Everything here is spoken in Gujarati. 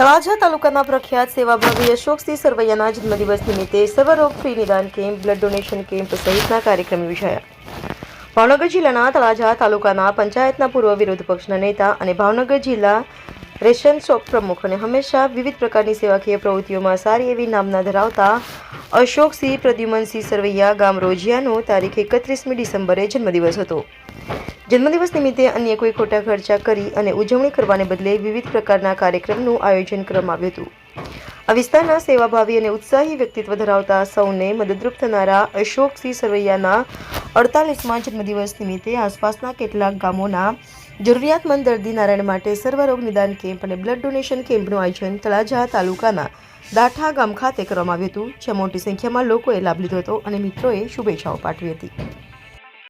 તળાજા તાલુકાના પ્રખ્યાત સેવાભાવી અશોકસિંહ સરવૈયાના જન્મદિવસ નિમિત્તે સર્વરોગ ફ્રી નિદાન કેમ્પ, બ્લડ ડોનેશન કેમ્પ સહિતના કાર્યક્રમ યોજાયા. ભાવનગર જિલ્લાના તળાજા તાલુકાના પંચાયતના પૂર્વ વિરોધ પક્ષના નેતા અને ભાવનગર જિલ્લા રેશન શોપ પ્રમુખ અને હંમેશા વિવિધ પ્રકારની સેવાકીય પ્રવૃત્તિઓમાં સારી એવી નામના ધરાવતા અશોકસિંહ પ્રદ્યુમનસિંહ સરવૈયા ગામ રોજિયાનો તારીખ એકત્રીસમી ડિસેમ્બરે જન્મદિવસ હતો. જન્મદિવસ નિમિત્તે અન્ય કોઈ ખોટા ખર્ચા કરી અને ઉજવણી કરવાને બદલે વિવિધ પ્રકારના કાર્યક્રમનું આયોજન કરવામાં આવ્યું હતું. આ વિસ્તારના સેવાભાવી અને ઉત્સાહી વ્યક્તિત્વ ધરાવતા સૌને મદદરૂપ થનારા અશોકસિંહ સરવૈયાના અડતાલીસમાં જન્મદિવસ નિમિત્તે આસપાસના કેટલાક ગામોના જરૂરિયાતમંદ દર્દી નારાયણ માટે સર્વરોગ નિદાન કેમ્પ અને બ્લડ ડોનેશન કેમ્પનું આયોજન તળાજા તાલુકાના દાઠા ગામ ખાતે કરવામાં આવ્યું હતું, જ્યાં મોટી સંખ્યામાં લોકોએ લાભ લીધો હતો અને મિત્રોએ શુભેચ્છાઓ પાઠવી હતી.